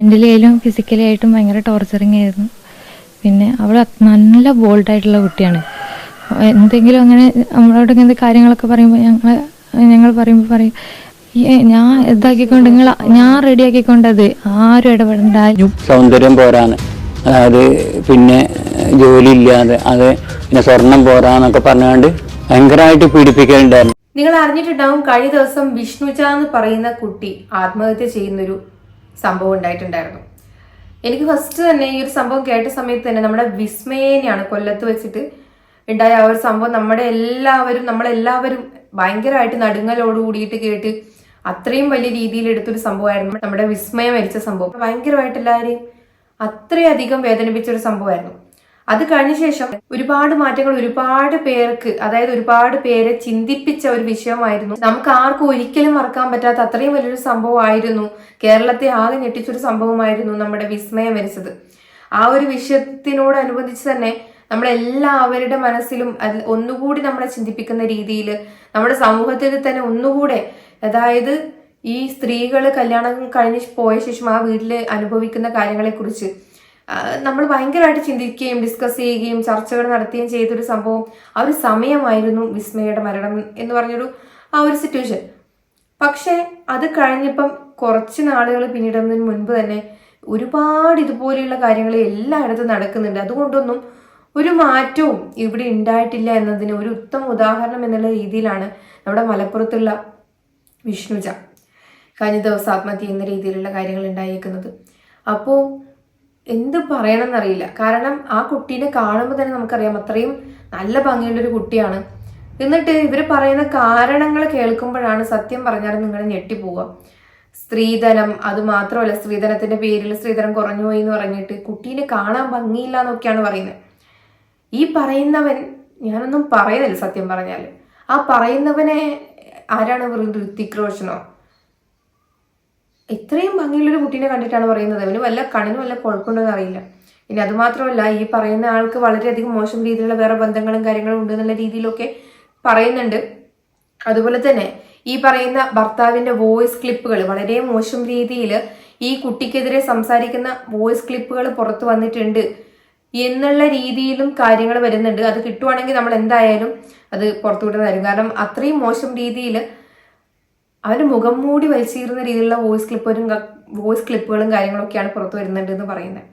Mentally ആയാലും physically ആയിട്ടും ഭയങ്കര ടോർച്ചറിങ് ആയിരുന്നു. പിന്നെ അവൾ നല്ല ബോൾഡായിട്ടുള്ള കുട്ടിയാണ്. എന്തെങ്കിലും അങ്ങനെ നമ്മളോട് ഇങ്ങനത്തെ കാര്യങ്ങളൊക്കെ പറയുമ്പോൾ ഞങ്ങൾ ഞങ്ങൾ പറയുമ്പോൾ പറയും "ഏ, ഞാൻ ഇതാക്കിക്കൊണ്ട് നിങ്ങൾ ഞാൻ റെഡിയാക്കിക്കൊണ്ടത് ആരും ഇടപെടണ്ട. സൗന്ദര്യം പോരാന്ന്. അതായത് പിന്നെ ജോലി ഇല്ലാതെ അത് പിന്നെ സ്വർണം പോരാന്നൊക്കെ പറഞ്ഞുകൊണ്ട് ഭയങ്കരമായിട്ട് പീഡിപ്പിക്കലുണ്ടായിരുന്നു. നിങ്ങൾ അറിഞ്ഞിട്ടുണ്ടാവും കഴിഞ്ഞ ദിവസം വിഷ്ണുജ എന്ന് പറയുന്ന കുട്ടി ആത്മഹത്യ ചെയ്യുന്നൊരു സംഭവം ഉണ്ടായിട്ടുണ്ടായിരുന്നു. എനിക്ക് ഫസ്റ്റ് തന്നെ ഈ ഒരു സംഭവം കേട്ട സമയത്ത് തന്നെ നമ്മുടെ വിസ്മയേനെയാണ് കൊല്ലത്ത് വെച്ചിട്ട് ഉണ്ടായ ആ ഒരു സംഭവം നമ്മുടെ എല്ലാവരും നമ്മളെല്ലാവരും ഭയങ്കരമായിട്ട് നടുങ്ങലോട് കൂടിയിട്ട് കേട്ട് അത്രയും വലിയ രീതിയിൽ എടുത്തൊരു സംഭവമായിരുന്നു നമ്മുടെ വിസ്മയം മരിച്ച സംഭവം. ഭയങ്കരമായിട്ട് എല്ലാവരെയും അത്രയധികം വേദനിപ്പിച്ച ഒരു സംഭവമായിരുന്നു. അത് കഴിഞ്ഞ ശേഷം ഒരുപാട് മാറ്റങ്ങൾ ഒരുപാട് പേർക്ക് അതായത് ഒരുപാട് പേരെ ചിന്തിപ്പിച്ച ഒരു വിഷയമായിരുന്നു. നമുക്ക് ആർക്കും ഒരിക്കലും മറക്കാൻ പറ്റാത്ത അത്രയും വലിയൊരു സംഭവമായിരുന്നു. കേരളത്തെ ആകെ ഞെട്ടിച്ചൊരു സംഭവമായിരുന്നു നമ്മുടെ വിസ്മയം വരിച്ചത്. ആ ഒരു വിഷയത്തിനോടനുബന്ധിച്ച് തന്നെ നമ്മളെല്ലാവരുടെ മനസ്സിലും അത് ഒന്നുകൂടി നമ്മളെ ചിന്തിപ്പിക്കുന്ന രീതിയിൽ നമ്മുടെ സമൂഹത്തിൽ തന്നെ ഒന്നുകൂടെ അതായത് ഈ സ്ത്രീകൾ കല്യാണം കഴിഞ്ഞ് പോയ ശേഷം ആ വീട്ടിൽ അനുഭവിക്കുന്ന കാര്യങ്ങളെക്കുറിച്ച് നമ്മൾ ഭയങ്കരമായിട്ട് ചിന്തിക്കുകയും ഡിസ്കസ് ചെയ്യുകയും ചർച്ചകൾ നടത്തുകയും ചെയ്തൊരു സംഭവം ആ ഒരു സമയമായിരുന്നു വിസ്മയുടെ മരണം എന്ന് പറഞ്ഞൊരു ആ ഒരു സിറ്റുവേഷൻ പക്ഷേ അത് കഴിഞ്ഞപ്പം കുറച്ച് നാളുകൾ പിന്നിടുന്നതിന് മുൻപ് തന്നെ ഒരുപാട് ഇതുപോലെയുള്ള കാര്യങ്ങൾ എല്ലായിടത്തും നടക്കുന്നുണ്ട്. അതുകൊണ്ടൊന്നും ഒരു മാറ്റവും ഇവിടെ ഉണ്ടായിട്ടില്ല എന്നതിന് ഒരു ഉത്തമ ഉദാഹരണം എന്നുള്ള രീതിയിലാണ് നമ്മുടെ മലപ്പുറത്തുള്ള വിഷ്ണുജ. കഴിഞ്ഞ ദിവസം ആത്മഹത്യ എന്ന രീതിയിലുള്ള കാര്യങ്ങൾ ഉണ്ടായിരിക്കുന്നത് അപ്പോൾ എന്ത് പറയണമെന്നറിയില്ല. കാരണം ആ കുട്ടീനെ കാണുമ്പോൾ തന്നെ നമുക്കറിയാം അത്രയും നല്ല ഭംഗിയുള്ള ഒരു കുട്ടിയാണ്. എന്നിട്ട് ഇവർ പറയുന്ന കാരണങ്ങൾ കേൾക്കുമ്പോഴാണ് സത്യം പറഞ്ഞാൽ നിങ്ങൾ ഞെട്ടിപ്പോവുക. സ്ത്രീധനം അത് മാത്രമല്ല സ്ത്രീധനത്തിന്റെ പേരിൽ സ്ത്രീധനം കുറഞ്ഞു പോയി എന്ന് പറഞ്ഞിട്ട് കുട്ടീനെ കാണാൻ ഭംഗിയില്ല എന്നൊക്കെയാണ് പറയുന്നത്. ഈ പറയുന്നവൻ ഞാനൊന്നും പറയുന്നില്ല സത്യം പറഞ്ഞാൽ ആ പറയുന്നവനെ ആരാണ് ഋത്തിക് റോഷനോ? ഇത്രയും ഭംഗിയുള്ളൊരു കുട്ടീനെ കണ്ടിട്ടാണ് പറയുന്നത്. അവന് വല്ല കണ്ണിന് വല്ല കുഴപ്പമുണ്ടെന്ന് അറിയില്ല. ഇനി അതുമാത്രമല്ല ഈ പറയുന്ന ആൾക്ക് വളരെയധികം മോശം രീതിയിലുള്ള വേറെ ബന്ധങ്ങളും കാര്യങ്ങളും ഉണ്ട് എന്നുള്ള രീതിയിലൊക്കെ പറയുന്നുണ്ട്. അതുപോലെ തന്നെ ഈ പറയുന്ന ഭർത്താവിന്റെ വോയിസ് ക്ലിപ്പുകൾ വളരെ മോശം രീതിയിൽ ഈ കുട്ടിക്കെതിരെ സംസാരിക്കുന്ന വോയിസ് ക്ലിപ്പുകൾ പുറത്തു വന്നിട്ടുണ്ട് എന്നുള്ള രീതിയിലും കാര്യങ്ങൾ വരുന്നുണ്ട്. അത് കിട്ടുവാണെങ്കിൽ നമ്മൾ എന്തായാലും അത് പുറത്തു വിടുന്നതായിരിക്കും കാരണം അത്രയും മോശം രീതിയിൽ അവന്റെ മുഖം മൂടി വലിച്ചീരുന്ന രീതിയിലുള്ള വോയിസ് ക്ലിപ്പുകളും വോയിസ് ക്ലിപ്പുകളും കാര്യങ്ങളൊക്കെയാണ് പുറത്തു വരുന്നുണ്ട് എന്ന് പറയുന്നത്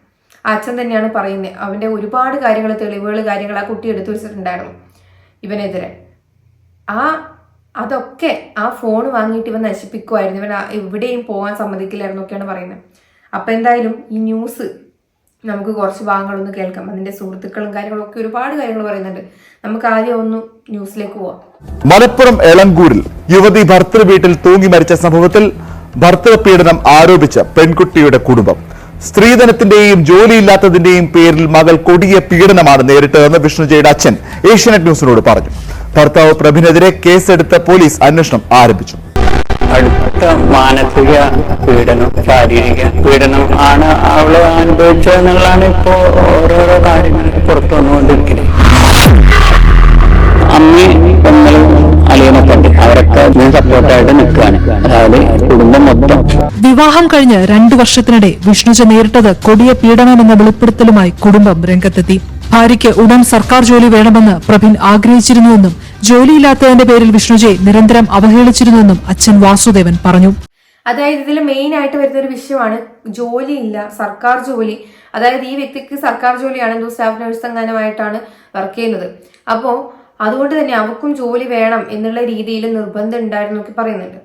അച്ഛൻ തന്നെയാണ് പറയുന്നത് അവന്റെ ഒരുപാട് കാര്യങ്ങൾ തെളിവുകൾ കാര്യങ്ങൾ ആ കുട്ടി എടുത്തു വെച്ചിട്ടുണ്ടായിരുന്നു ഇവനെതിരെ. ആ അതൊക്കെ ആ ഫോൺ വാങ്ങിയിട്ട് ഇവൻ നശിപ്പിക്കുമായിരുന്നു ഇവൻ എവിടെയും പോകാൻ സമ്മതിക്കില്ലായിരുന്നു ഒക്കെയാണ് പറയുന്നത് അപ്പൊ എന്തായാലും ഈ ന്യൂസ് നമുക്ക് കുറച്ച് ഭാഗങ്ങളൊന്ന് കേൾക്കാം. അതിന്റെ സുഹൃത്തുക്കളും കാര്യങ്ങളും ഒക്കെ ഒരുപാട് കാര്യങ്ങൾ പറയുന്നുണ്ട്. നമുക്ക് ആദ്യം ഒന്ന് ന്യൂസിലേക്ക് പോവാം. മലപ്പുറം എളങ്കൂരിൽ യുവതി ഭർത്തൃ വീട്ടിൽ തൂങ്ങി മരിച്ച സംഭവത്തിൽ ഭർത്തൃപീഡനം ആരോപിച്ച പെൺകുട്ടിയുടെ കുടുംബം. സ്ത്രീധനത്തിന്റെയും ജോലിയില്ലാത്തതിന്റെയും പേരിൽ മകൾ കൊടിയ പീഡനമാണ് നേരിട്ടതെന്ന് വിഷ്ണുജയുടെ അച്ഛൻ ഏഷ്യാനെറ്റ് ന്യൂസിനോട് പറഞ്ഞു. ഭർത്താവ് പ്രഭിനെതിരെ കേസെടുത്ത പോലീസ് അന്വേഷണം ആരംഭിച്ചു. അടുത്ത മാനസിക പീഡനം ശാരീരിക പീഡനം ആണ് അവൾ അനുഭവിച്ചതെന്നുള്ളതാണ് ഇപ്പോ ഓരോരോ കാര്യങ്ങൾ പുറത്തു വന്നുകൊണ്ടിരിക്കുന്നത്. അമ്മയും പെങ്ങളും അളിയനൊക്കെ അവരൊക്കെ ഞാൻ സപ്പോർട്ടായിട്ട് നിൽക്കുകയാണ്. അതായത് കുടുംബം മൊത്തം. വിവാഹം കഴിഞ്ഞ് രണ്ടു വർഷത്തിനിടെ വിഷ്ണുജ നേരിട്ടത് കൊടിയ പീഡനമെന്ന വെളിപ്പെടുത്തലുമായി കുടുംബം രംഗത്തെത്തി. ഭാര്യയ്ക്ക് ഉടൻ സർക്കാർ ജോലി വേണമെന്ന് പ്രഭിൻ ആഗ്രഹിച്ചിരുന്നുവെന്നും ജോലിയില്ലാത്തതിന്റെ പേരിൽ വിഷ്ണുജയെ നിരന്തരം അവഹേളിച്ചിരുന്നുവെന്നും അച്ഛൻ വാസുദേവൻ പറഞ്ഞു. അതായത് ഇതിൽ മെയിൻ ആയിട്ട് വരുന്ന ഒരു വിഷയമാണ് ജോലിയില്ല സർക്കാർ ജോലി. അതായത് ഈ വ്യക്തിക്ക് സർക്കാർ ജോലിയാണ് എന്തോ സ്റ്റാഫ് നഴ്സ് വർക്ക് ചെയ്യുന്നത്. അപ്പോൾ അതുകൊണ്ട് തന്നെ അവക്കും ജോലി വേണം എന്നുള്ള രീതിയിൽ നിർബന്ധം ഉണ്ടായിരുന്നു എന്നൊക്കെ പറയുന്നുണ്ട്.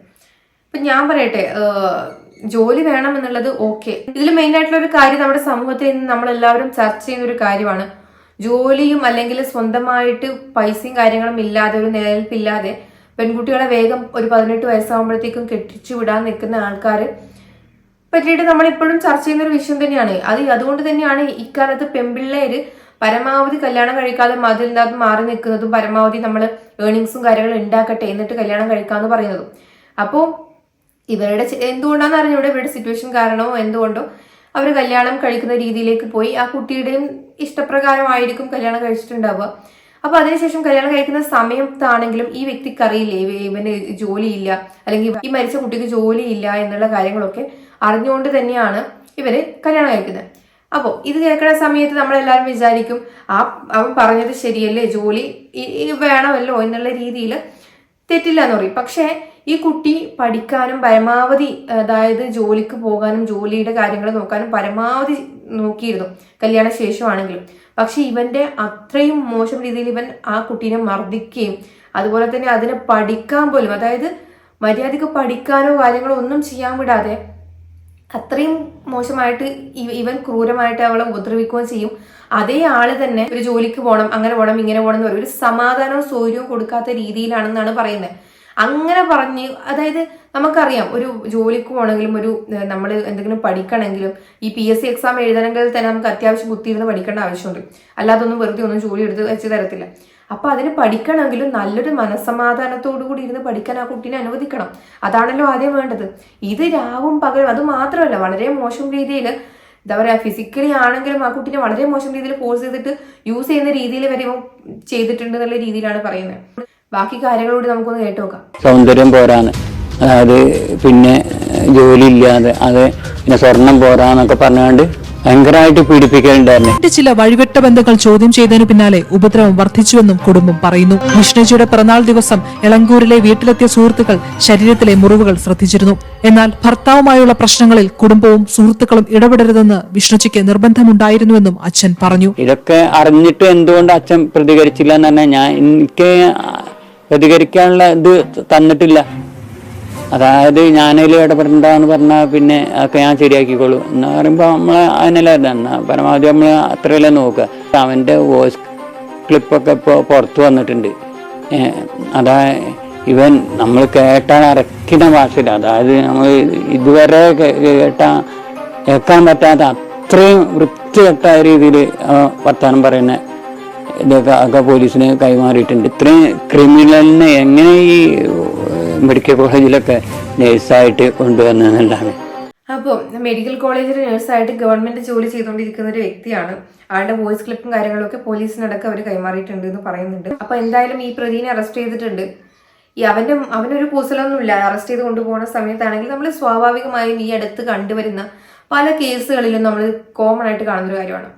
ഇപ്പൊ ഞാൻ പറയട്ടെ ജോലി വേണം എന്നുള്ളത് ഓക്കെ ഇതിൽ മെയിൻ ആയിട്ടുള്ള ഒരു കാര്യം നമ്മുടെ സമൂഹത്തിൽ നിന്ന് നമ്മളെല്ലാവരും ചർച്ച ചെയ്യുന്ന ഒരു കാര്യമാണ്. ജോലിയും അല്ലെങ്കിൽ സ്വന്തമായിട്ട് പൈസയും കാര്യങ്ങളും ഇല്ലാതെ ഒരു നിലനിൽപ്പില്ലാതെ പെൺകുട്ടികളെ വേഗം ഒരു പതിനെട്ട് വയസ്സാകുമ്പോഴത്തേക്കും കെട്ടിച്ചു വിടാൻ നിൽക്കുന്ന ആൾക്കാർ പറ്റിയിട്ട് നമ്മളിപ്പോഴും ചർച്ച ചെയ്യുന്ന ഒരു വിഷയം തന്നെയാണ്. അത് അതുകൊണ്ട് തന്നെയാണ് ഇക്കാലത്ത് പെൺപിള്ളേര് പരമാവധി കല്യാണം കഴിക്കാതെ മതിലിനകത്ത് മാറി നിൽക്കുന്നതും പരമാവധി നമ്മൾ ഏണിങ്സും കാര്യങ്ങളും ഉണ്ടാക്കട്ടെ എന്നിട്ട് കല്യാണം കഴിക്കാമെന്ന് പറയുന്നതും. അപ്പോൾ ഇവരുടെ എന്തുകൊണ്ടാണെന്ന് അറിഞ്ഞൂടെ ഇവരുടെ സിറ്റുവേഷൻ കാരണമോ എന്തുകൊണ്ടോ? അവർ കല്യാണം കഴിക്കുന്ന രീതിയിലേക്ക് പോയി. ആ കുട്ടിയുടെയും ഇഷ്ടപ്രകാരമായിരിക്കും കല്യാണം കഴിച്ചിട്ടുണ്ടാവുക. അപ്പൊ അതിനുശേഷം കല്യാണം കഴിക്കുന്ന സമയത്താണെങ്കിലും ഈ വ്യക്തിക്ക് അറിയില്ലേ ഇവ- ഇവന് ജോലിയില്ല അല്ലെങ്കിൽ ഈ മരിച്ച കുട്ടിക്ക് ജോലിയില്ല എന്നുള്ള കാര്യങ്ങളൊക്കെ അറിഞ്ഞുകൊണ്ട് തന്നെയാണ് ഇവർ കല്യാണം കഴിക്കുന്നത്. അപ്പോൾ ഇത് കേൾക്കുന്ന സമയത്ത് നമ്മളെല്ലാവരും വിചാരിക്കും ആ അവൻ പറഞ്ഞത് ശരിയല്ലേ ജോലി വേണമല്ലോ എന്നുള്ള രീതിയിൽ തെറ്റില്ല എന്ന് പറയും. പക്ഷേ ഈ കുട്ടി പഠിക്കാനും പരമാവധി അതായത് ജോലിക്ക് പോകാനും ജോലിയുടെ കാര്യങ്ങൾ നോക്കാനും പരമാവധി നോക്കിയിരുന്നു കല്യാണ ശേഷമാണെങ്കിലും പക്ഷെ ഇവന്റെ അത്രയും മോശം രീതിയിൽ ഇവൻ ആ കുട്ടീനെ മർദ്ദിക്കുകയും അതുപോലെ തന്നെ അതിനെ പഠിക്കാൻ പോലും അതായത് മര്യാദയ്ക്ക് പഠിക്കാനോ കാര്യങ്ങളോ ഒന്നും ചെയ്യാൻ വിടാതെ അത്രയും മോശമായിട്ട് ഇവൻ ക്രൂരമായിട്ട് അവളെ ഉപദ്രവിക്കുകയും ചെയ്യും. അതേ ആൾ തന്നെ ഒരു ജോലിക്ക് പോകണം അങ്ങനെ പോകണം ഇങ്ങനെ പോകണം എന്ന് പറയും. ഒരു സമാധാനവും സൗകര്യവും കൊടുക്കാത്ത രീതിയിലാണെന്നാണ് പറയുന്നത്. അങ്ങനെ പറഞ്ഞ് അതായത് നമുക്കറിയാം ഒരു ജോലിക്ക് പോകണമെങ്കിലും ഒരു നമ്മൾ എന്തെങ്കിലും പഠിക്കണമെങ്കിലും ഈ പി എസ് സി എക്സാം എഴുതണമെങ്കിൽ തന്നെ നമുക്ക് അത്യാവശ്യം കുത്തിയിരുന്ന് പഠിക്കേണ്ട ആവശ്യമുണ്ട്. അല്ലാതൊന്നും വെറുതെ ഒന്നും ജോലി എടുത്ത് വെച്ച് തരത്തില്ല. അപ്പൊ അതിന് പഠിക്കണമെങ്കിലും നല്ലൊരു മനസ്സമാധാനത്തോടു കൂടി ഇരുന്ന് പഠിക്കാൻ ആ കുട്ടീനെ അനുവദിക്കണം. അതാണല്ലോ ആദ്യം വേണ്ടത്. ഇത് രാവും പകലും അത് മാത്രമല്ല വളരെ മോശം രീതിയിൽ എന്താ പറയാ ഫിസിക്കലി ആണെങ്കിലും ആ കുട്ടീനെ വളരെ മോശം രീതിയിൽ ഫോഴ്സ് ചെയ്തിട്ട് യൂസ് ചെയ്യുന്ന രീതിയിൽ വരെ ചെയ്തിട്ടുണ്ട് എന്നുള്ള രീതിയിലാണ് പറയുന്നത്. ബാക്കി കാര്യങ്ങളോട് നമുക്കൊന്ന് കേട്ടു നോക്കാം സൗന്ദര്യം പോരാന്ന്. അതായത് പിന്നെ ജോലി ഇല്ലാതെ അത് പിന്നെ സ്വർണം പോരാന്നൊക്കെ പറഞ്ഞുകൊണ്ട് ഭയങ്കരമായിട്ട് പീഡിപ്പിക്കലുണ്ടായിരുന്നു. മറ്റ് ചില വഴിവെട്ട ബന്ധങ്ങൾ ചോദ്യം ചെയ്തതിനു പിന്നാലെ ഉപദ്രവം വർദ്ധിച്ചുവെന്നും കുടുംബം പറയുന്നു. വിഷ്ണുജിയുടെ പിറന്നാൾ ദിവസം എളങ്കൂരിലെ വീട്ടിലെത്തിയ സുഹൃത്തുക്കൾ ശരീരത്തിലെ മുറിവുകൾ ശ്രദ്ധിച്ചിരുന്നു. എന്നാൽ ഭർത്താവുമായുള്ള പ്രശ്നങ്ങളിൽ കുടുംബവും സുഹൃത്തുക്കളും ഇടപെടരുതെന്ന് വിഷ്ണുജിക്ക് നിർബന്ധമുണ്ടായിരുന്നുവെന്നും അച്ഛൻ പറഞ്ഞു. ഇതൊക്കെ അറിഞ്ഞിട്ട് എന്തുകൊണ്ട് അച്ഛൻ പ്രതികരിച്ചില്ല എന്ന് പറഞ്ഞാൽ ഞാൻ എനിക്ക് പ്രതികരിക്കാനുള്ള ഇത് തന്നിട്ടില്ല. അതായത് ഞാനതിൽ ഇടപെടണ്ടെന്ന് പറഞ്ഞാൽ പിന്നെ ഒക്കെ ഞാൻ ശരിയാക്കിക്കോളൂ. എന്ന് പറയുമ്പോൾ നമ്മൾ അതിനല്ലേ എന്നാ പരമാവധി നമ്മൾ അത്രയല്ലേ നോക്കുക. അവന്റെ വോയിസ് ക്ലിപ്പൊക്കെ ഇപ്പോൾ പുറത്ത് വന്നിട്ടുണ്ട്. അതാ ഇവൻ നമ്മൾ കേട്ടാൽ അരക്കിന ഭാഷയിൽ അതായത് നമ്മൾ ഇതുവരെ കേട്ട കേട്ടാ കേൾക്കാൻ പറ്റാത്ത അത്രയും വൃത്തികെട്ട രീതിയിൽ വർത്തമാനം പറയുന്ന ഇതൊക്കെ ഒക്കെ പോലീസിന് കൈമാറിയിട്ടുണ്ട്. ഇത്രയും ക്രിമിനലിനെ എങ്ങനെ ഈ മെഡിക്കൽ കോളേജിലൊക്കെ നേഴ്സായിട്ട് കൊണ്ടുവന്നതെന്നുള്ളതാണ് അപ്പോൾ മെഡിക്കൽ കോളേജിൽ നേഴ്സായിട്ട് ഗവൺമെന്റ് ജോലി ചെയ്തുകൊണ്ടിരിക്കുന്ന ഒരു വ്യക്തിയാണ്. ആളുടെ വോയിസ് ക്ലിപ്പും കാര്യങ്ങളൊക്കെ പോലീസിനടക്കം അവർ കൈമാറിയിട്ടുണ്ട് എന്ന് പറയുന്നുണ്ട്. അപ്പോൾ എന്തായാലും ഈ പ്രതിനെ അറസ്റ്റ് ചെയ്തിട്ടുണ്ട്. ഈ അവന്റെ അവനൊരു കൂസലൊന്നുമില്ല. അറസ്റ്റ് ചെയ്ത് കൊണ്ടുപോകുന്ന സമയത്താണെങ്കിൽ നമ്മൾ സ്വാഭാവികമായും ഈ അടുത്ത് കണ്ടുവരുന്ന പല കേസുകളിലും നമ്മൾ കോമൺ ആയിട്ട് കാണുന്ന ഒരു കാര്യമാണ്.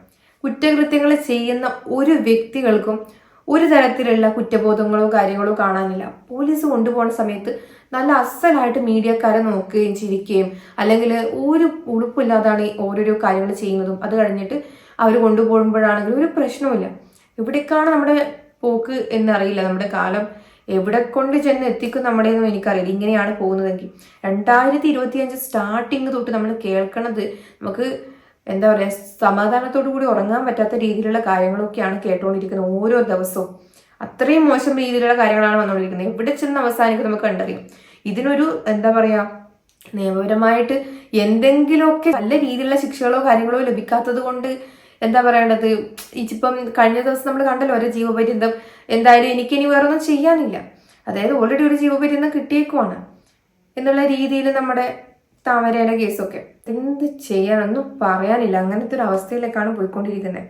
കുറ്റകൃത്യങ്ങൾ ചെയ്യുന്ന ഒരു വ്യക്തികൾക്കും ഒരു തരത്തിലുള്ള കുറ്റബോധങ്ങളോ കാര്യങ്ങളോ കാണാനില്ല. പോലീസ് കൊണ്ടുപോകുന്ന സമയത്ത് നല്ല അസലായിട്ട് മീഡിയക്കാരെ നോക്കുകയും ചിരിക്കുകയും അല്ലെങ്കിൽ ഒരു ഉളുപ്പില്ലാതാണ് ഓരോരോ കാര്യങ്ങൾ ചെയ്യുന്നതും. അത് കഴിഞ്ഞിട്ട് അവർ കൊണ്ടുപോകുമ്പോഴാണെങ്കിലും ഒരു പ്രശ്നവുമില്ല. എവിടേക്കാണ് നമ്മുടെ പോക്ക് എന്നറിയില്ല. നമ്മുടെ കാലം എവിടെ കൊണ്ട് ചെന്ന് എത്തിക്കും നമ്മുടെയെന്നും എനിക്കറിയില്ല. ഇങ്ങനെയാണ് പോകുന്നതെങ്കിൽ രണ്ടായിരത്തി ഇരുപത്തി അഞ്ച് സ്റ്റാർട്ടിങ് തൊട്ട് നമ്മൾ കേൾക്കണത് നമുക്ക് എന്താ പറയുക സമാധാനത്തോടു കൂടി ഉറങ്ങാൻ പറ്റാത്ത രീതിയിലുള്ള കാര്യങ്ങളൊക്കെയാണ് കേട്ടുകൊണ്ടിരിക്കുന്നത് ഓരോ ദിവസവും. അത്രയും മോശം രീതിയിലുള്ള കാര്യങ്ങളാണ് വന്നുകൊണ്ടിരിക്കുന്നത് എവിടെ ചെന്ന് അവസാനിക്കും നമുക്ക് കണ്ടറിയാം. ഇതിനൊരു എന്താ പറയാ നിയമപരമായിട്ട് എന്തെങ്കിലുമൊക്കെ നല്ല രീതിയിലുള്ള ശിക്ഷകളോ കാര്യങ്ങളോ ലഭിക്കാത്തത് കൊണ്ട് എന്താ പറയേണ്ടത്? ഇപ്പം കഴിഞ്ഞ ദിവസം നമ്മൾ കണ്ടല്ലോ ഒരു ജീവപര്യന്തം എന്തായാലും എനിക്കിനി വേറൊന്നും ചെയ്യാനില്ല. അതായത് ഓൾറെഡി ഒരു ജീവപര്യന്തം കിട്ടിയേക്കുവാണ്. എന്നുള്ള രീതിയിൽ നമ്മുടെ താമരയുടെ കേസൊക്കെ. എന്ത് ചെയ്യാനൊന്നും പറയാനില്ല. അങ്ങനത്തെ ഒരു അവസ്ഥയിലേക്കാണ് പോയിക്കൊണ്ടിരിക്കുന്നത്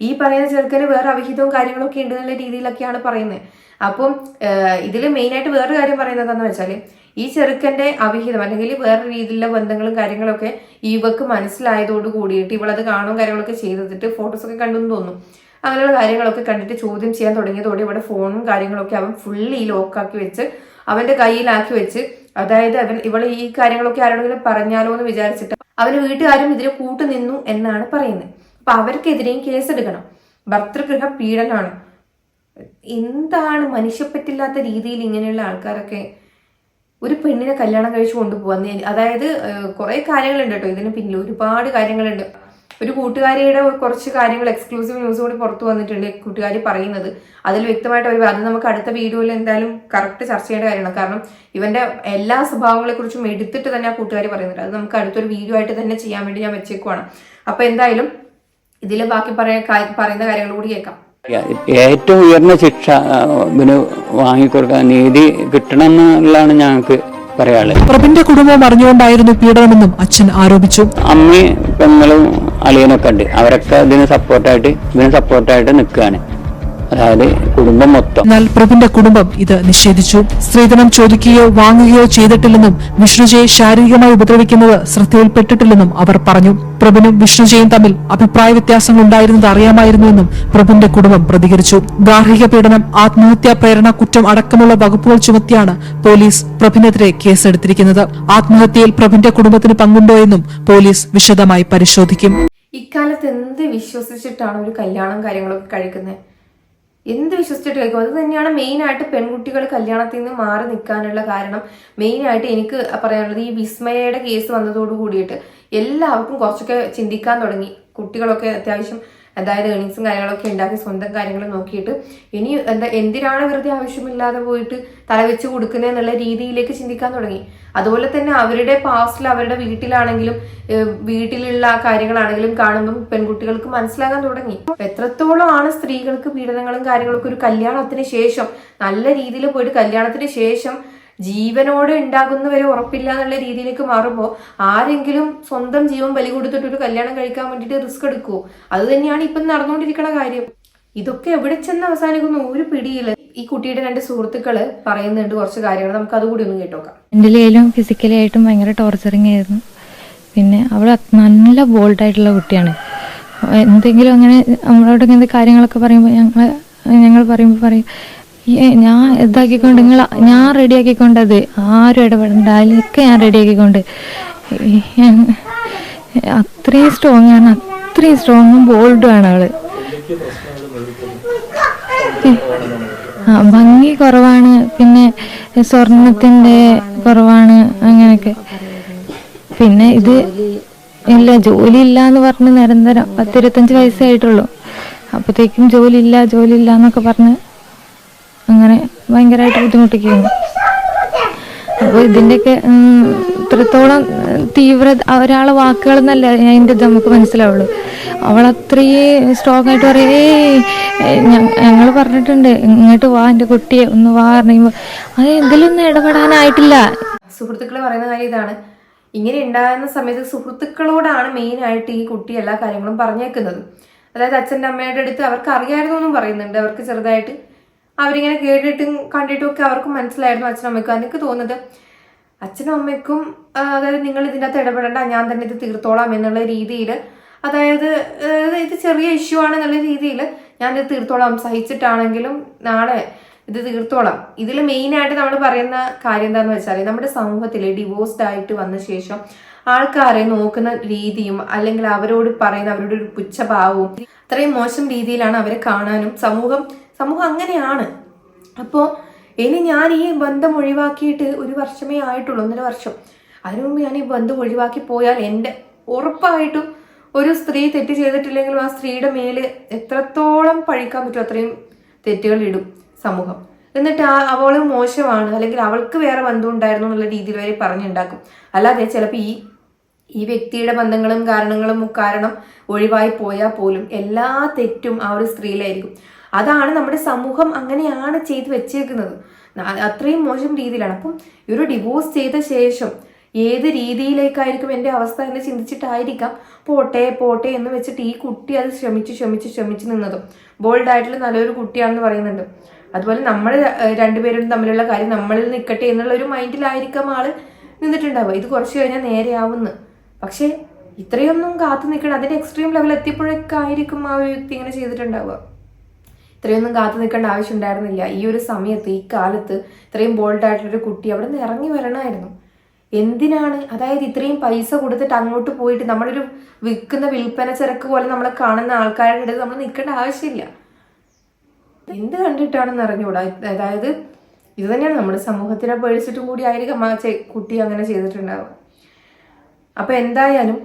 ഈ പറയുന്ന ചെറുക്കന് വേറെ അവിഹിതവും കാര്യങ്ങളൊക്കെ ഉണ്ട് എന്നുള്ള രീതിയിലൊക്കെയാണ് പറയുന്നത് അപ്പം ഇതിൽ മെയിനായിട്ട് വേറൊരു കാര്യം പറയുന്നത് എന്താണെന്ന് വെച്ചാൽ ഈ ചെറുക്കന്റെ അവിഹിതം അല്ലെങ്കിൽ വേറെ രീതിയിലുള്ള ബന്ധങ്ങളും കാര്യങ്ങളൊക്കെ ഇവക്ക് മനസ്സിലായതോട് കൂടിയിട്ട് ഇവളത് കാണും കാര്യങ്ങളൊക്കെ ചെയ്തിട്ട് ഫോട്ടോസൊക്കെ കണ്ടെന്ന് തോന്നുന്നു അങ്ങനെയുള്ള കാര്യങ്ങളൊക്കെ കണ്ടിട്ട് ചോദ്യം ചെയ്യാൻ തുടങ്ങിയതോടെ ഇവിടെ ഫോണും കാര്യങ്ങളൊക്കെ അവൻ ഫുള്ളി ലോക്കാക്കി വെച്ച് അവന്റെ കയ്യിലാക്കി വെച്ച്. അതായത് അവൻ ഇവൾ ഈ കാര്യങ്ങളൊക്കെ ആരോടെങ്കിലും പറഞ്ഞാലോ എന്ന് വിചാരിച്ചിട്ട് അവന് വീട്ടുകാരും ഇതിന് കൂട്ടു നിന്നു എന്നാണ് പറയുന്നത്. അപ്പൊ അവർക്കെതിരെയും കേസെടുക്കണം. ഭർത്തൃഗൃഹ പീഡനമാണ് എന്താണ് മനുഷ്യപ്പറ്റില്ലാത്ത രീതിയിൽ ഇങ്ങനെയുള്ള ആൾക്കാരൊക്കെ ഒരു പെണ്ണിനെ കല്യാണം കഴിച്ചു കൊണ്ടുപോകാൻ അതായത് കുറെ കാര്യങ്ങളുണ്ട് കേട്ടോ ഇതിന് പിന്നിൽ. ഒരുപാട് കാര്യങ്ങളുണ്ട്. ഒരു കൂട്ടുകാരിയുടെ കുറച്ച് കാര്യങ്ങൾ എക്സ്ക്ലൂസീവ് ന്യൂസ് കൂടി പുറത്തു വന്നിട്ടുണ്ട് കൂട്ടുകാരി പറയുന്നത്. അതിൽ വ്യക്തമായിട്ട് അവർ അത് നമുക്ക് അടുത്ത വീഡിയോയിൽ എന്തായാലും കറക്റ്റ് ചർച്ച ചെയ്യേണ്ട കാര്യമാണ്. കാരണം ഇവന്റെ എല്ലാ സ്വഭാവങ്ങളെ കുറിച്ചും എടുത്തിട്ട് തന്നെ ആ കൂട്ടുകാരി പറയുന്നുണ്ട്. അത് നമുക്ക് അടുത്തൊരു വീഡിയോ ആയിട്ട് തന്നെ ചെയ്യാൻ വേണ്ടി ഞാൻ വെച്ചേക്കുവാണ്. അപ്പൊ എന്തായാലും ഇതിൽ ബാക്കി പറയാൻ പറയുന്ന കാര്യങ്ങൾ കൂടി കേൾക്കാം. ഏറ്റവും ഉയർന്ന ശിക്ഷ ഇവന് വാങ്ങിക്കൊടുക്കാൻ നീതി കിട്ടണം എന്നുള്ളതാണ് ഞങ്ങൾക്ക് പറയാനുള്ളത്. പ്രഭിന്റെ കുടുംബം അറിഞ്ഞുകൊണ്ടായിരുന്നു പീഡനമെന്നും അച്ഛൻ ആരോപിച്ചു. അമ്മയും പെങ്ങളും അളിയനൊക്കെ ഉണ്ട്. അവരൊക്കെ ഇതിന് സപ്പോർട്ടായിട്ട് ഇതിന് സപ്പോർട്ടായിട്ട് നിൽക്കുകയാണ്. അതായത് കുടുംബം മൊത്തം. എന്നാൽ പ്രഭിന്റെ കുടുംബം ഇത് നിഷേധിച്ചു. സ്ത്രീധനം ചോദിക്കുകയോ വാങ്ങുകയോ ചെയ്തിട്ടില്ലെന്നും വിഷ്ണുജയെ ശാരീരികമായി ഉപദ്രവിക്കുന്നത് ശ്രദ്ധയിൽപ്പെട്ടിട്ടില്ലെന്നും അവർ പറഞ്ഞു. പ്രഭുനും വിഷ്ണുജയും തമ്മിൽ അഭിപ്രായ വ്യത്യാസങ്ങൾ ഉണ്ടായിരുന്നത് അറിയാമായിരുന്നുവെന്നും പ്രഭുന്റെ കുടുംബം പ്രതികരിച്ചു. ഗാർഹിക പീഡനം ആത്മഹത്യാ പ്രേരണ കുറ്റം അടക്കമുള്ള വകുപ്പുകൾ ചുമത്തിയാണ് പോലീസ് പ്രഭിനെതിരെ കേസെടുത്തിരിക്കുന്നത്. ആത്മഹത്യയിൽ പ്രഭിന്റെ കുടുംബത്തിന് പങ്കുണ്ടോ എന്നും പോലീസ് വിശദമായി പരിശോധിക്കും. ഇക്കാലത്ത് എന്ത് വിശ്വസിച്ചിട്ടാണ് ഒരു കല്യാണം കാര്യങ്ങളൊക്കെ കഴിക്കുന്നത്? എന്ത് വിശ്വസിച്ചിട്ട് കഴിക്കും? അത് തന്നെയാണ് മെയിനായിട്ട് പെൺകുട്ടികൾ കല്യാണത്തിൽ നിന്ന് മാറി നിൽക്കാനുള്ള കാരണം. മെയിനായിട്ട് എനിക്ക് പറയാനുള്ളത് ഈ വിസ്മയയുടെ കേസ് വന്നതോട് കൂടിയിട്ട് എല്ലാവർക്കും കുറച്ചൊക്കെ ചിന്തിക്കാൻ തുടങ്ങി. കുട്ടികളൊക്കെ അത്യാവശ്യം അതായത് ഏണിങ്സും കാര്യങ്ങളൊക്കെ ഉണ്ടാക്കി സ്വന്തം കാര്യങ്ങൾ നോക്കിയിട്ട് ഇനി എന്താ എന്തിനാണ് വെറുതെ ആവശ്യമില്ലാതെ പോയിട്ട് തലവെച്ച് കൊടുക്കുന്നത് എന്നുള്ള രീതിയിലേക്ക് ചിന്തിക്കാൻ തുടങ്ങി. അതുപോലെ തന്നെ അവരുടെ പാസ്റ്റിൽ അവരുടെ വീട്ടിലാണെങ്കിലും വീട്ടിലുള്ള കാര്യങ്ങളാണെങ്കിലും കാണുമ്പം പെൺകുട്ടികൾക്ക് മനസ്സിലാകാൻ തുടങ്ങി. എത്രത്തോളം ആണ് സ്ത്രീകൾക്ക് പീഡനങ്ങളും കാര്യങ്ങളൊക്കെ ഒരു കല്യാണത്തിന് ശേഷം നല്ല രീതിയിൽ പോയിട്ട് കല്യാണത്തിന് ശേഷം ജീവനോടെ ഉണ്ടാകുന്നവരെ ഉറപ്പില്ല എന്നുള്ള രീതിയിലേക്ക് മാറുമ്പോൾ ആരെങ്കിലും സ്വന്തം ജീവൻ ബലി കൊടുത്തിട്ട് ഒരു കല്യാണം കഴിക്കാൻ വേണ്ടിയിട്ട് റിസ്ക് എടുക്കുമോ അത് തന്നെയാണ് ഇപ്പം നടന്നുകൊണ്ടിരിക്കുന്ന കാര്യം. ഇതൊക്കെ എവിടെ ചെന്ന് അവസാനിക്കുന്നു? ഒരു പിടിയില്ല. ഈ കുട്ടിയുടെ രണ്ട് സുഹൃത്തുക്കൾ പറയുന്നുണ്ട് കുറച്ച് കാര്യങ്ങൾ. നമുക്ക് അതുകൂടി ഒന്ന് കേട്ടോക്കാം. മെന്റലിയായാലും ഫിസിക്കലി ആയിട്ടും ഭയങ്കര ടോർച്ചറിങ് ആയിരുന്നു. പിന്നെ അവൾ നല്ല ബോൾഡ് ആയിട്ടുള്ള കുട്ടിയാണ്. എന്തെങ്കിലും അങ്ങനെ നമ്മളോട് ഇങ്ങനത്തെ കാര്യങ്ങളൊക്കെ പറയുമ്പോൾ ഞങ്ങൾ ഞങ്ങൾ പറയുമ്പോൾ പറയും "ഏ, ഞാൻ ഇതാക്കിക്കൊണ്ട് നിങ്ങൾ ഞാൻ റെഡിയാക്കിക്കൊണ്ട് അത് ആരും ഇടപെടണ്ട അതിലൊക്കെ ഞാൻ റെഡിയാക്കിക്കൊണ്ട്. അത്രയും സ്ട്രോങ് ആണ്. അത്രയും സ്ട്രോങ്ങും ബോൾഡും ആണ് അവൾ. ഭംഗി കുറവാണ്. പിന്നെ സ്വർണത്തിന്റെ കുറവാണ് അങ്ങനെയൊക്കെ. പിന്നെ ഇത് ഇല്ല ജോലി ഇല്ല എന്ന് പറഞ്ഞ് നിരന്തരം പത്തിരുപത്തഞ്ച് വയസ്സായിട്ടുള്ളൂ അപ്പോഴത്തേക്കും ജോലി ഇല്ല ജോലി ഇല്ല എന്നൊക്കെ പറഞ്ഞ് അങ്ങനെ ഭയങ്കരമായിട്ട് ബുദ്ധിമുട്ടിക്കുന്നു അപ്പോൾ ഇതിന്റെയൊക്കെ ഇത്രത്തോളം തീവ്ര ഒരാളെ വാക്കുകൾ എന്നല്ല അതിന്റെ ഇത് നമുക്ക് മനസ്സിലാവുള്ളൂ. അവൾ അത്രയും സ്ട്രോങ് ആയിട്ട് പറയേ ഞങ്ങൾ പറഞ്ഞിട്ടുണ്ട് ഇങ്ങോട്ട് വാ എന്റെ കുട്ടിയെ ഒന്ന് വാ പറയുമ്പോൾ അത് എന്തിലൊന്നും ഇടപെടാനായിട്ടില്ല. സുഹൃത്തുക്കൾ പറയുന്ന കാര്യം ഇതാണ്. ഇങ്ങനെ ഉണ്ടാകുന്ന സമയത്ത് സുഹൃത്തുക്കളോടാണ് മെയിനായിട്ട് ഈ കുട്ടി എല്ലാ കാര്യങ്ങളും പറഞ്ഞേക്കുന്നത്. അതായത് അച്ഛന്റെ അമ്മയുടെ അടുത്ത് അവർക്ക് അറിയായിരുന്നു എന്നും പറയുന്നുണ്ട്. അവർക്ക് ചെറുതായിട്ട് അവരിങ്ങനെ കേട്ടിട്ടും കണ്ടിട്ടും ഒക്കെ അവർക്ക് മനസ്സിലായിരുന്നു അച്ഛനും അമ്മയ്ക്കും. എനിക്ക് തോന്നുന്നത് അച്ഛനും അമ്മയ്ക്കും അതായത് നിങ്ങൾ ഇതിന്റെ അകത്ത് ഇടപെടേണ്ട ഞാൻ തന്നെ ഇത് തീർത്തോളാം എന്നുള്ള രീതിയിൽ അതായത് ഇത് ചെറിയ ഇഷ്യൂ ആണ് എന്നുള്ള രീതിയിൽ ഇത് തീർത്തോളാം സഹിച്ചിട്ടാണെങ്കിലും നാളെ ഇത് തീർത്തോളാം. ഇതിൽ മെയിനായിട്ട് നമ്മൾ പറയുന്ന കാര്യം എന്താണെന്ന് വെച്ചാൽ നമ്മുടെ സമൂഹത്തിൽ ഡിവോഴ്സ്ഡ് ആയിട്ട് വന്ന ശേഷം ആൾക്കാരെ നോക്കുന്ന രീതിയും അല്ലെങ്കിൽ അവരോട് പറയുന്ന അവരുടെ ഒരു പുച്ഛഭാവവും അത്രയും മോശം രീതിയിലാണ് അവരെ കാണാനും സമൂഹം സമൂഹം അങ്ങനെയാണ്. അപ്പോൾ ഇനി ഞാൻ ഈ ബന്ധം ഒഴിവാക്കിയിട്ട് ഒരു വർഷമേ ആയിട്ടുള്ളൂ ഒന്നര വർഷം. അതിനു മുമ്പ് ഞാൻ ഈ ബന്ധം ഒഴിവാക്കി പോയാൽ എന്റെ ഉറപ്പായിട്ടും ഒരു സ്ത്രീ തെറ്റ് ചെയ്തിട്ടില്ലെങ്കിലും ആ സ്ത്രീയുടെ മേൽ എത്രത്തോളം പഴിക്കാൻ പറ്റും അത്രയും തെറ്റുകൾ ഇടും സമൂഹം. എന്നിട്ട് ആ അവൾ മോശമാണ് അല്ലെങ്കിൽ അവൾക്ക് വേറെ ബന്ധം ഉണ്ടായിരുന്നു എന്നുള്ള രീതിയിൽ വരെ പറഞ്ഞുണ്ടാക്കും. അല്ലാതെ ചിലപ്പോൾ ഈ ഈ വ്യക്തിയുടെ ബന്ധങ്ങളും കാരണങ്ങളും കാരണം ഒഴിവായി പോയാൽ പോലും എല്ലാ തെറ്റും ആ ഒരു സ്ത്രീയിലായിരിക്കും. അതാണ് നമ്മുടെ സമൂഹം അങ്ങനെയാണ് ചെയ്തു വെച്ചേക്കുന്നത്. അത്രയും മോശം രീതിയിലാണ്. അപ്പം ഒരു ഡിവോഴ്സ് ചെയ്ത ശേഷം ഏത് രീതിയിലേക്കായിരിക്കും എന്റെ അവസ്ഥ എന്ന് ചിന്തിച്ചിട്ടായിരിക്കാം പോട്ടെ പോട്ടെ എന്ന് വെച്ചിട്ട് ഈ കുട്ടി അത് ശ്രമിച്ച് ശ്രമിച്ച് ശ്രമിച്ച് നിന്നതും. ബോൾഡ് ആയിട്ടുള്ള നല്ലൊരു കുട്ടിയാണെന്ന് പറയുന്നുണ്ട്. അതുപോലെ നമ്മൾ രണ്ടുപേരും തമ്മിലുള്ള കാര്യം നമ്മളിൽ നിൽക്കട്ടെ എന്നുള്ള ഒരു മൈൻഡിലായിരിക്കാം ആൾ നിന്നിട്ടുണ്ടാവുക. ഇത് കുറച്ച് കഴിഞ്ഞാൽ നേരെയാവുന്നു. പക്ഷേ ഇത്രയൊന്നും കാത്തു നിൽക്കണം. അതിന്റെ എക്സ്ട്രീം ലെവൽ എത്തിയപ്പോഴൊക്കെ ആയിരിക്കും ആ ഒരു വ്യക്തി ഇങ്ങനെ ചെയ്തിട്ടുണ്ടാവുക. ഇത്രയൊന്നും കാത്തു നിൽക്കേണ്ട ആവശ്യം ഉണ്ടായിരുന്നില്ല ഈ ഒരു സമയത്ത് ഈ കാലത്ത് ഇത്രയും ബോൾഡ് ആയിട്ടുള്ളൊരു കുട്ടി അവിടെ നിന്ന് ഇറങ്ങി വരണമായിരുന്നു. എന്തിനാണ്? അതായത് ഇത്രയും പൈസ കൊടുത്തിട്ട് അങ്ങോട്ട് പോയിട്ട് നമ്മളൊരു വിൽക്കുന്ന വിൽപ്പന ചരക്ക് പോലെ നമ്മളെ കാണുന്ന ആൾക്കാരുടെ അടുത്ത് നമ്മൾ നിൽക്കേണ്ട ആവശ്യമില്ല. എന്ത് കണ്ടിട്ടാണെന്ന് അറിഞ്ഞുകൂടാ അതായത് ഇത് തന്നെയാണ് നമ്മുടെ സമൂഹത്തിനെ പേടിച്ചിട്ടും കൂടി ആയിരിക്കും കുട്ടി അങ്ങനെ ചെയ്തിട്ടുണ്ടാവുക. അപ്പൊ എന്തായാലും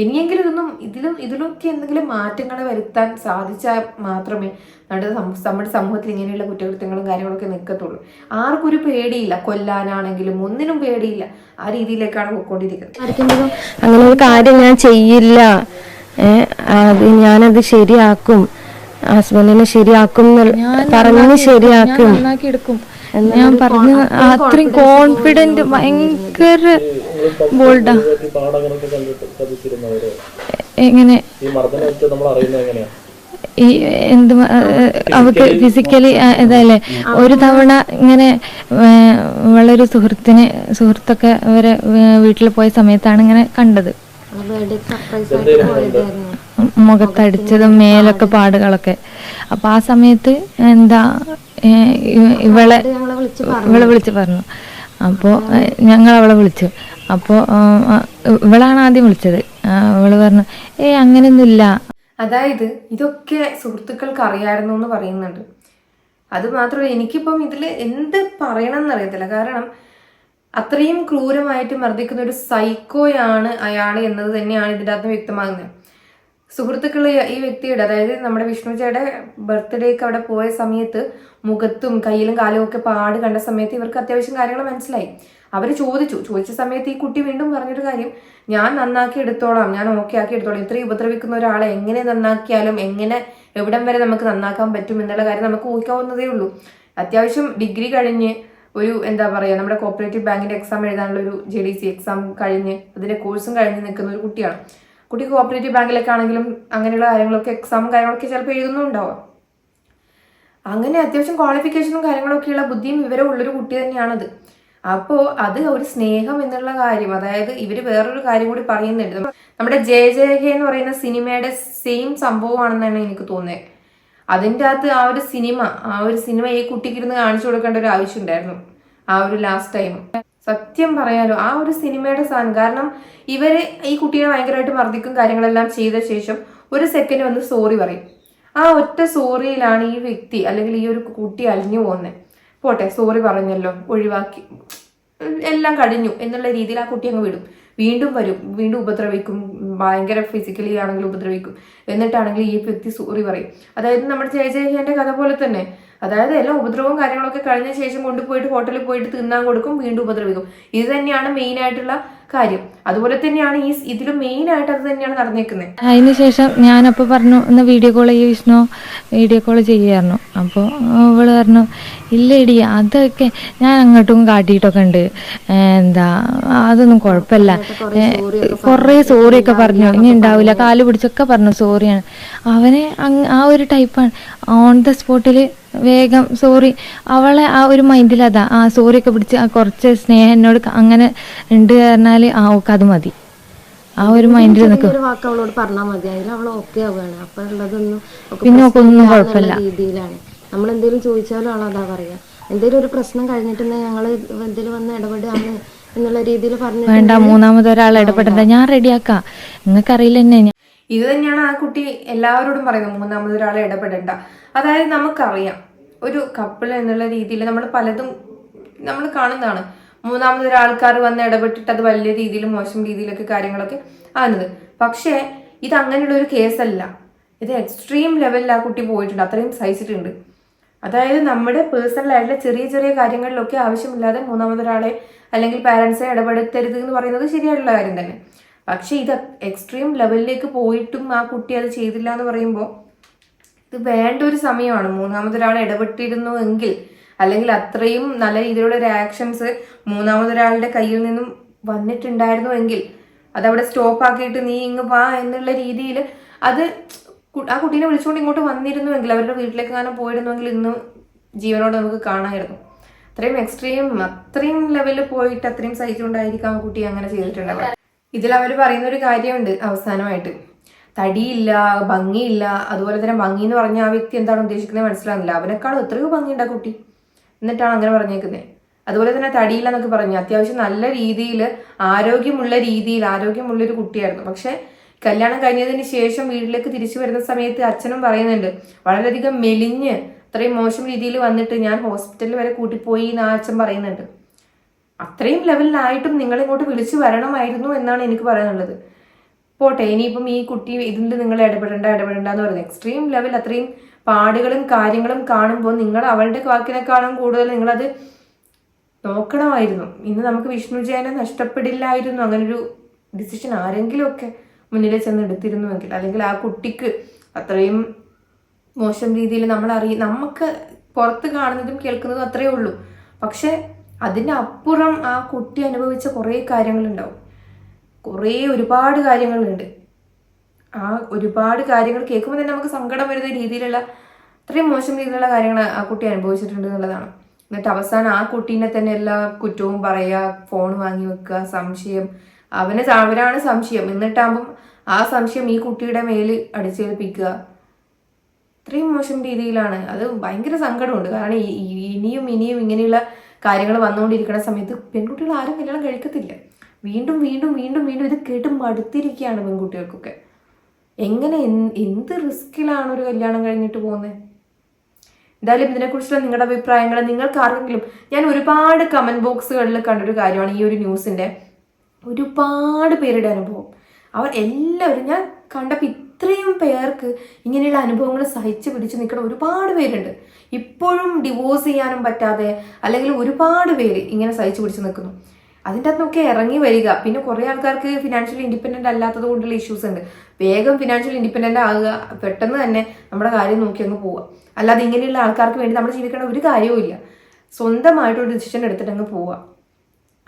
ഇനിയെങ്കിലും ഇതൊന്നും ഇതിലും ഇതിലൊക്കെ എന്തെങ്കിലും മാറ്റങ്ങൾ വരുത്താൻ സാധിച്ചാൽ മാത്രമേ നമ്മുടെ നമ്മുടെ സമൂഹത്തിൽ ഇങ്ങനെയുള്ള കുറ്റകൃത്യങ്ങളും കാര്യങ്ങളൊക്കെ നിൽക്കത്തുള്ളൂ ആർക്കും ഒരു പേടിയില്ല. കൊല്ലാനാണെങ്കിലും ഒന്നിനും പേടിയില്ല. ആ രീതിയിലേക്കാണ് പോയിക്കൊണ്ടിരിക്കുന്നത്. ആർക്കെങ്കിലും അങ്ങനെ ഒരു കാര്യം ഞാൻ ചെയ്യില്ല. അത് ഞാനത് ശരിയാക്കും. ഹസ്ബൻഡിനെ ശരിയാക്കും പറഞ്ഞു പറഞ്ഞ് ശരിയാക്കും. എടുക്കും. ഞാൻ പറഞ്ഞു അത്രയും കോൺഫിഡന്റ് ഭയങ്കര ബോൾഡാ. എങ്ങനെ? ഈ എന്ത് അവക്ക് ഫിസിക്കലി ഇതല്ലേ? ഒരു തവണ ഇങ്ങനെ വളരെ സുഹൃത്തിന് സുഹൃത്തൊക്കെ അവരെ വീട്ടിൽ പോയ സമയത്താണ് ഇങ്ങനെ കണ്ടത്. മുഖത്തടിച്ചതും മേലൊക്കെ പാടുകളൊക്കെ. അപ്പൊ ആ സമയത്ത് എന്താ ഇവളെ ഇവളെ വിളിച്ച് പറഞ്ഞു. അപ്പോൾ ഞങ്ങൾ അവളെ വിളിച്ചു. അപ്പോൾ ഇവളാണ് ആദ്യം വിളിച്ചത്. അവൾ പറഞ്ഞു ഏ അങ്ങനെയൊന്നുമില്ല. അതായത് ഇതൊക്കെ സുഹൃത്തുക്കൾക്ക് അറിയായിരുന്നു എന്ന് പറയുന്നുണ്ട്. അത് മാത്രമല്ല എനിക്കിപ്പം ഇതിൽ എന്ത് പറയണം എന്നറിയത്തില്ല കാരണം അത്രയും ക്രൂരമായിട്ട് മർദ്ദിക്കുന്ന ഒരു സൈക്കോയാണ് അയാൾ എന്നത് തന്നെയാണ് ഇതിന്റെ അകത്ത് വ്യക്തമാകുന്നത്. സുഹൃത്തുക്കൾ ഈ വ്യക്തിയുടെ അതായത് നമ്മുടെ വിഷ്ണുജയുടെ ബർത്ത്ഡേക്ക് അവിടെ പോയ സമയത്ത് മുഖത്തും കയ്യിലും കാലും ഒക്കെ പാട് കണ്ട സമയത്ത് ഇവർക്ക് അത്യാവശ്യം കാര്യങ്ങൾ മനസ്സിലായി. അവർ ചോദിച്ചു. ചോദിച്ച സമയത്ത് ഈ കുട്ടി വീണ്ടും പറഞ്ഞൊരു കാര്യം. ഞാൻ നന്നാക്കി എടുത്തോളാം. ഞാൻ ഓക്കെ ആക്കി എടുത്തോളാം. ഇത്രയും ഉപദ്രവിക്കുന്ന ഒരാളെ എങ്ങനെ നന്നാക്കിയാലും എങ്ങനെ എവിടം വരെ നമുക്ക് നന്നാക്കാൻ പറ്റും എന്നുള്ള കാര്യം നമുക്ക് ഊഹിക്കാവുന്നതേ ഉള്ളൂ. അത്യാവശ്യം ഡിഗ്രി കഴിഞ്ഞ് ഒരു എന്താ പറയുക നമ്മുടെ കോപ്പറേറ്റീവ് ബാങ്കിന്റെ എക്സാം എഴുതാനുള്ള ഒരു ജെ ഡി സി എക്സാം കഴിഞ്ഞ് അതിന്റെ കോഴ്സും കഴിഞ്ഞ് നിൽക്കുന്ന ഒരു കുട്ടിയാണ്. കുട്ടി കോപ്പറേറ്റീവ് ബാങ്കിലൊക്കെ ആണെങ്കിലും അങ്ങനെയുള്ള കാര്യങ്ങളൊക്കെ എക്സാം കാര്യങ്ങളൊക്കെ ചിലപ്പോൾ എഴുതുന്നുണ്ടാവാം. അങ്ങനെ അത്യാവശ്യം ക്വാളിഫിക്കേഷനും കാര്യങ്ങളൊക്കെയുള്ള ബുദ്ധിയും വിവരവും ഉള്ളൊരു കുട്ടി തന്നെയാണത്. അപ്പോൾ അത് ഒരു സ്നേഹം എന്നുള്ള കാര്യം അതായത് ഇവർ വേറൊരു കാര്യം കൂടി പറയുന്നുണ്ട്. നമ്മുടെ ജെ ഹേ എന്ന് പറയുന്ന സിനിമയുടെ സെയിം സംഭവമാണെന്നാണ് എനിക്ക് തോന്നുന്നത്. അതിന്റെ അകത്ത് ആ ഒരു സിനിമ ആ ഒരു സിനിമ ഈ കുട്ടിക്ക് ഇരുന്ന് കാണിച്ചു കൊടുക്കേണ്ട ഒരു ആവശ്യം ഉണ്ടായിരുന്നു. ആ ഒരു ലാസ്റ്റ് ടൈം സത്യം പറയാലോ ആ ഒരു സിനിമയുടെ സാധനം കാരണം ഇവർ ഈ കുട്ടീനെ ഭയങ്കരമായിട്ട് മർദ്ദിക്കും കാര്യങ്ങളെല്ലാം ചെയ്ത ശേഷം ഒരു സെക്കൻഡ് വന്ന് സോറി പറയും. ആ ഒറ്റ സോറിയിലാണ് ഈ വ്യക്തി അല്ലെങ്കിൽ ഈ ഒരു കുട്ടി അലിഞ്ഞു പോകുന്നത് പോട്ടെ സോറി പറഞ്ഞല്ലോ ഒഴിവാക്കി. എല്ലാം കഴിഞ്ഞു എന്നുള്ള രീതിയിൽ ആ കുട്ടി അങ്ങ് വിടും. വീണ്ടും വരും വീണ്ടും ഉപദ്രവിക്കും ഭയങ്കര ഫിസിക്കലി ആണെങ്കിലും ഉപദ്രവിക്കും. എന്നിട്ടാണെങ്കിൽ ഈ വ്യക്തി സോറി പറയും. അതായത് നമ്മുടെ ജയ ജയന്റെ കഥ പോലെ തന്നെ. അതായത് എല്ലാ ഉപദ്രവവും കാര്യങ്ങളൊക്കെ കഴിഞ്ഞ ശേഷം കൊണ്ടുപോയിട്ട് ഹോട്ടലിൽ പോയിട്ട് തിന്നാൻ കൊടുക്കും വീണ്ടും ഉപദ്രവിക്കും. ഇത് തന്നെയാണ് മെയിൻ ആയിട്ടുള്ള കാര്യം. അതുപോലെ തന്നെയാണ് ഈ ഇതിലും മെയിൻ ആയിട്ട് അത് തന്നെയാണ് നടന്നേക്കുന്നത് അതിന് ശേഷം ഞാനപ്പോൾ പറഞ്ഞു ഒന്ന് വീഡിയോ കോൾ ചെയ്യ വിഷ്ണു. വീഡിയോ കോൾ ചെയ്യായിരുന്നു. അപ്പോൾ അവൾ പറഞ്ഞു ഇല്ലേടി അതൊക്കെ ഞാൻ അങ്ങോട്ടും കാട്ടിയിട്ടൊക്കെ ഉണ്ട്. എന്താ അതൊന്നും കുഴപ്പമില്ല. സോറി ഒക്കെ പറഞ്ഞു. ഇനി ഉണ്ടാവില്ല. കാൽ പിടിച്ചൊക്കെ പറഞ്ഞു സോറിയാണ് അവനെ ആ ഒരു ടൈപ്പാണ് ഓൺ ദ സ്പോട്ടിൽ വേഗം സോറി അവളെ ആ ഒരു മൈൻഡിൽ അതാ ആ സോറി ഒക്കെ പിടിച്ച് ആ കുറച്ച് സ്നേഹം എന്നോട് അങ്ങനെ ഉണ്ട് പറഞ്ഞാൽ ആ ഓക്കെ അത് മതി. ആ ഒരു മൈൻഡിൽ നിൽക്കും വാക്ക് അവളോട് പറഞ്ഞാൽ മതി. അതിൽ അവൾ ഓക്കെ ആവുകയാണ്. അപ്പൊ ഉള്ളതൊന്നും പിന്നെ ഒന്നും കുഴപ്പമില്ല. രീതിയിലാണ്. നമ്മൾ എന്തെങ്കിലും ചോദിച്ചാലും അവൾ അതാ പറയാ. എന്തെങ്കിലും ഒരു പ്രശ്നം കഴിഞ്ഞിട്ടുണ്ടെങ്കിൽ ഞങ്ങൾ എന്തെങ്കിലും വന്ന് ഇടപെടുകയാണ് എന്നുള്ള രീതിയിൽ പറഞ്ഞു വേണ്ട മൂന്നാമത് ഒരാൾ ഇടപെടണ്ട. ഞാൻ റെഡിയാക്കാം നിങ്ങൾക്കറിയില്ല എന്നെ. ഇത് തന്നെയാണ് ആ കുട്ടി എല്ലാവരോടും പറയുന്നത് മൂന്നാമത് ഒരാളെ ഇടപെടേണ്ട. അതായത് നമുക്കറിയാം ഒരു കപ്പിൾ എന്നുള്ള രീതിയിൽ നമ്മൾ പലതും നമ്മൾ കാണുന്നതാണ്. മൂന്നാമത് ഒരാൾക്കാർ വന്ന് ഇടപെട്ടിട്ട് അത് വലിയ രീതിയിൽ മോശം രീതിയിലൊക്കെ കാര്യങ്ങളൊക്കെ ആകുന്നത് പക്ഷേ ഇത് അങ്ങനെയുള്ള ഒരു കേസല്ല. ഇത് എക്സ്ട്രീം ലെവലിൽ ആ കുട്ടി പോയിട്ടുണ്ട് അത്രയും സഹിച്ചിട്ടുണ്ട്. അതായത് നമ്മുടെ പേഴ്സണലായിട്ടുള്ള ചെറിയ ചെറിയ കാര്യങ്ങളിലൊക്കെ ആവശ്യമില്ലാതെ മൂന്നാമതൊരാളെ അല്ലെങ്കിൽ പാരൻസിനെ ഇടപെടുത്തരുത് എന്ന് പറയുന്നത് ശരിയായിട്ടുള്ള കാര്യം തന്നെ. പക്ഷേ ഇത് എക്സ്ട്രീം ലെവലിലേക്ക് പോയിട്ടും ആ കുട്ടി അത് ചെയ്തില്ല എന്ന് പറയുമ്പോൾ ഇത് വേണ്ട ഒരു സമയമാണ്. മൂന്നാമതൊരാൾ ഇടപെട്ടിരുന്നു എങ്കിൽ അല്ലെങ്കിൽ അത്രയും നല്ല രീതിയിലുള്ള റിയാക്ഷൻസ് മൂന്നാമതൊരാളുടെ കയ്യിൽ നിന്നും വന്നിട്ടുണ്ടായിരുന്നു എങ്കിൽ അതവിടെ സ്റ്റോപ്പ് ആക്കിയിട്ട് നീ ഇങ്ങ് വാ എന്നുള്ള രീതിയിൽ അത് ആ കുട്ടീനെ വിളിച്ചുകൊണ്ട് ഇങ്ങോട്ട് വന്നിരുന്നുവെങ്കിൽ അവരുടെ വീട്ടിലേക്ക് അങ്ങനെ പോയിരുന്നുവെങ്കിൽ ഇന്ന് ജീവനോട് നമുക്ക് കാണാമായിരുന്നു. അത്രയും എക്സ്ട്രീം അത്രയും ലെവലിൽ പോയിട്ട് അത്രയും സഹിച്ചുകൊണ്ടായിരിക്കാം ആ കുട്ടി അങ്ങനെ ചെയ്തിട്ടുണ്ടാവുക. ഇതിൽ അവർ പറയുന്ന ഒരു കാര്യമുണ്ട് അവസാനമായിട്ട്. തടിയില്ല ഭംഗിയില്ല അതുപോലെ തന്നെ ഭംഗി എന്ന് പറഞ്ഞ ആ വ്യക്തി എന്താണ് ഉദ്ദേശിക്കുന്നത് മനസ്സിലാകുന്നില്ല അവനേക്കാളും എത്രയോ ഭംഗിയുണ്ട് ആ കുട്ടി. എന്നിട്ടാണ് അങ്ങനെ പറഞ്ഞേക്കുന്നത് അതുപോലെ തന്നെ തടിയില്ല എന്നൊക്കെ പറഞ്ഞു. അത്യാവശ്യം നല്ല രീതിയിൽ ആരോഗ്യമുള്ള രീതിയിൽ ആരോഗ്യമുള്ള ഒരു കുട്ടിയായിരുന്നു. പക്ഷെ കല്യാണം കഴിഞ്ഞതിന് ശേഷം വീട്ടിലേക്ക് തിരിച്ചു വരുന്ന സമയത്ത് അച്ഛനും പറയുന്നുണ്ട് വളരെയധികം മെലിഞ്ഞ് അത്രയും മോശം രീതിയിൽ വന്നിട്ട് ഞാൻ ഹോസ്പിറ്റലിൽ വരെ കൂട്ടിപ്പോയി എന്ന് ആ അച്ഛൻ പറയുന്നുണ്ട്. അത്രയും ലെവലിലായിട്ടും നിങ്ങൾ ഇങ്ങോട്ട് വിളിച്ചു വരണമായിരുന്നു എന്നാണ് എനിക്ക് പറയാനുള്ളത്. പോട്ടെ ഇനിയിപ്പം ഈ കുട്ടി ഇതിൽ നിങ്ങൾ ഇടപെടേണ്ട ഇടപെടേണ്ട എന്ന് പറയുന്നത്. എക്സ്ട്രീം ലെവൽ അത്രയും പാടുകളും കാര്യങ്ങളും കാണുമ്പോൾ നിങ്ങൾ അവളുടെ വാക്കിനേക്കാളും കൂടുതൽ നിങ്ങളത് നോക്കണമായിരുന്നു. ഇന്ന് നമുക്ക് വിഷ്ണുജയനെ നഷ്ടപ്പെടില്ലായിരുന്നു. അങ്ങനൊരു ഡിസിഷൻ ആരെങ്കിലുമൊക്കെ മുന്നിൽ ചെന്ന് എടുത്തിരുന്നുവെങ്കിൽ അല്ലെങ്കിൽ ആ കുട്ടിക്ക് അത്രയും മോശം രീതിയിൽ നമ്മൾ അറിയ നമുക്ക് പുറത്ത് കാണുന്നതും കേൾക്കുന്നതും അത്രയേ ഉള്ളൂ. പക്ഷെ അതിന്റെ അപ്പുറം ആ കുട്ടി അനുഭവിച്ച കുറേ കാര്യങ്ങളുണ്ടാവും. കുറേ ഒരുപാട് കാര്യങ്ങളുണ്ട്. ആ ഒരുപാട് കാര്യങ്ങൾ കേൾക്കുമ്പോൾ തന്നെ നമുക്ക് സങ്കടം വരുന്ന രീതിയിലുള്ള അത്രയും മോശം രീതിയിലുള്ള കാര്യങ്ങൾ ആ കുട്ടി അനുഭവിച്ചിട്ടുണ്ട് എന്നുള്ളതാണ്. എന്നിട്ട് അവസാനം ആ കുട്ടീനെ തന്നെ എല്ലാ കുറ്റവും പറയുക ഫോൺ വാങ്ങി വെക്കുക സംശയം. അവന് അവരാണ് സംശയം. എന്നിട്ടാകുമ്പം ആ സംശയം ഈ കുട്ടിയുടെ മേൽ അടിച്ചേൽപ്പിക്കുക. ഇത്രയും മോശം രീതിയിലാണ്. അത് ഭയങ്കര സങ്കടമുണ്ട്. കാരണം ഇനിയും ഇനിയും ഇങ്ങനെയുള്ള കാര്യങ്ങൾ വന്നുകൊണ്ടിരിക്കുന്ന സമയത്ത് പെൺകുട്ടികൾ ആരും കല്യാണം കഴിക്കത്തില്ല. വീണ്ടും വീണ്ടും വീണ്ടും വീണ്ടും ഇത് കേട്ട് മടുത്തിരിക്കുകയാണ് പെൺകുട്ടികൾക്കൊക്കെ. എങ്ങനെ എന്ത് റിസ്കിലാണ് ഒരു കല്യാണം കഴിഞ്ഞിട്ട് പോകുന്നത് എന്തായാലും ഇതിനെക്കുറിച്ചുള്ള നിങ്ങളുടെ അഭിപ്രായങ്ങൾ നിങ്ങൾക്ക് ആർക്കെങ്കിലും ഞാൻ ഒരുപാട് കമന്റ് ബോക്സുകളിൽ കണ്ടൊരു കാര്യമാണ് ഈ ഒരു ന്യൂസിന്റെ ഒരുപാട് പേരുടെ അനുഭവം. അവർ എല്ലാവരും ഞാൻ കണ്ടപ്പോൾ ഇത്രയും പേർക്ക് ഇങ്ങനെയുള്ള അനുഭവങ്ങൾ സഹിച്ചു പിടിച്ച് നിൽക്കുന്ന ഒരുപാട് പേരുണ്ട്. ഇപ്പോഴും ഡിവോഴ്സ് ചെയ്യാനും പറ്റാതെ അല്ലെങ്കിൽ ഒരുപാട് പേര് ഇങ്ങനെ സഹിച്ചു പിടിച്ച് നിൽക്കുന്നു. അതിന്റെ അകത്തൊക്കെ ഇറങ്ങി വരിക. പിന്നെ കുറേ ആൾക്കാർക്ക് ഫിനാൻഷ്യൽ ഇൻഡിപെൻഡന്റ് അല്ലാത്തത് കൊണ്ടുള്ള ഇഷ്യൂസ് ഉണ്ട്. വേഗം ഫിനാൻഷ്യൽ ഇൻഡിപെൻഡന്റ് ആകുക. പെട്ടെന്ന് തന്നെ നമ്മുടെ കാര്യം നോക്കി അങ്ങ് പോവുക. അല്ലാതെ ഇങ്ങനെയുള്ള ആൾക്കാർക്ക് വേണ്ടി നമ്മൾ ജീവിക്കേണ്ട ഒരു കാര്യവും ഇല്ല. സ്വന്തമായിട്ടൊരു ഡിസിഷൻ എടുത്തിട്ട് അങ്ങ് പോവുക.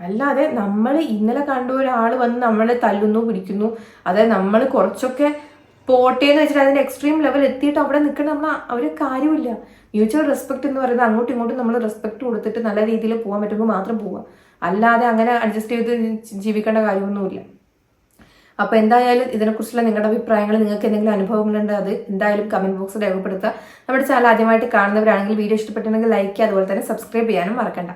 അല്ലാതെ നമ്മൾ ഇന്നലെ കണ്ട ഒരാൾ വന്ന് നമ്മളെ തല്ലുന്നു പിടിക്കുന്നു. അതായത് നമ്മൾ കുറച്ചൊക്കെ പോട്ടെ എന്ന് വെച്ചിട്ട് അതിന്റെ എക്സ്ട്രീം ലെവൽ എത്തിയിട്ട് അവിടെ നിൽക്കുന്ന നമ്മൾ അവർ കാര്യമില്ല മ്യൂച്വൽ റെസ്പെക്ട് എന്ന് പറയുന്നത് അങ്ങോട്ടും ഇങ്ങോട്ടും നമ്മൾ റെസ്പെക്ട് കൊടുത്തിട്ട് നല്ല രീതിയിൽ പോകാൻ പറ്റുമ്പോൾ മാത്രം പോവുക അല്ലാതെ അങ്ങനെ അഡ്ജസ്റ്റ് ചെയ്ത് ജീവിക്കേണ്ട കാര്യമൊന്നുമില്ല. അപ്പോൾ എന്തായാലും ഇതിനെക്കുറിച്ചുള്ള നിങ്ങളുടെ അഭിപ്രായങ്ങൾ നിങ്ങൾക്ക് എന്തെങ്കിലും അനുഭവങ്ങളുണ്ട് അത് എന്തായാലും കമന്റ് ബോക്സിൽ രേഖപ്പെടുത്തുക. നമ്മുടെ ചാനൽ ആദ്യമായിട്ട് കാണുന്നവരാണെങ്കിൽ വീഡിയോ ഇഷ്ടപ്പെട്ടിട്ടുണ്ടെങ്കിൽ ലൈക്ക് അതുപോലെ തന്നെ സബ്സ്ക്രൈബ് ചെയ്യാനും മറക്കണ്ട.